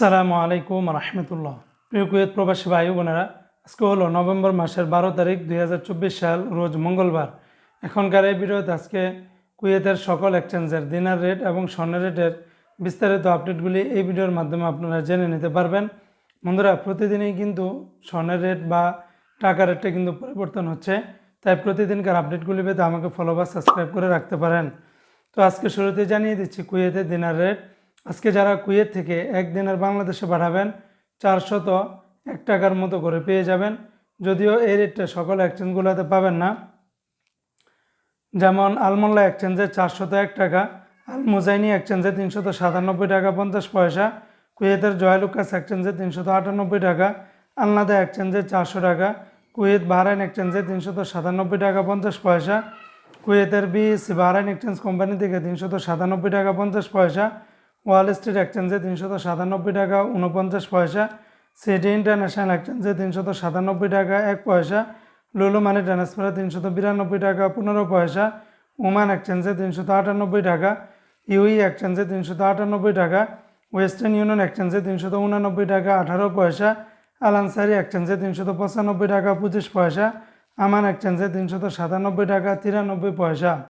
আসসালামু আলাইকুম রহমতুল্লাহ। প্রিয় কুয়েত প্রবাসী ভাই বোনেরা, আজকে হলো নভেম্বর মাসের বারো তারিখ দুই হাজার চব্বিশ সাল, রোজ মঙ্গলবার। এখনকার এই ভিডিওতে আজকে কুয়েতের সকল এক্সচেঞ্জের দিনার রেট এবং স্বর্ণের রেটের বিস্তারিত আপডেটগুলি এই ভিডিওর মাধ্যমে আপনারা জেনে নিতে পারবেন। বন্ধুরা, প্রতিদিনই কিন্তু স্বর্ণের রেট বা টাকা রেটটা কিন্তু পরিবর্তন হচ্ছে, তাই প্রতিদিনকার আপডেটগুলি পেতে আমাকে ফলো বা সাবস্ক্রাইব করে রাখতে পারেন। তো আজকে শুরুতে জানিয়ে দিচ্ছি কুয়েতের দিনার রেট আজকে যারা কুয়েত থেকে এক দিনের বাংলাদেশে পাঠাবেন, চারশত এক টাকার মতো করে পেয়ে যাবেন। যদিও এই রেটটা সকল এক্সচেঞ্জগুলোতে পাবেন না। যেমন আলমোল্লা এক্সচেঞ্জে চারশত এক টাকা, আল মুজাইনি এক্সচেঞ্জে তিনশত সাতানব্বই টাকা পঞ্চাশ পয়সা, কুয়েতের জয়লুকাস এক্সচেঞ্জে তিনশত আটানব্বই টাকা, আলনাদা এক্সচেঞ্জে চারশো টাকা, কুয়েত বাহরাইন এক্সচেঞ্জে তিনশত সাতানব্বই টাকা পঞ্চাশ পয়সা, কুয়েতের বিএসসি বাহরাইন এক্সচেঞ্জ কোম্পানি থেকে তিনশত সাতানব্বই টাকা পঞ্চাশ পয়সা ওয়াল স্ট্রিট এক্সচেঞ্জে তিনশত সাতানব্বই টাকা উনপঞ্চাশ পয়সা। সিটি ইন্টারন্যাশনাল এক্সচেঞ্জে তিনশত সাতানব্বই টাকা, এক পয়সা। লুলু মানি ট্রান্সফারে তিনশত বিরানব্বই টাকা, পনেরো পয়সা। ওমান এক্সচেঞ্জে তিনশত আটানব্বই টাকা। ইউই এক্সচেঞ্জে তিনশত আটানব্বই টাকা। ওয়েস্টার্ন ইউনিয়ন এক্সচেঞ্জে তিনশত উনানব্বই টাকা, আঠারো পয়সা। আলানসারি এক্সচেঞ্জে তিনশত পঁচানব্বই টাকা, পঁচিশ পয়সা। আমান এক্সচেঞ্জে তিনশত সাতানব্বই টাকা, তিরানব্বই পয়সা।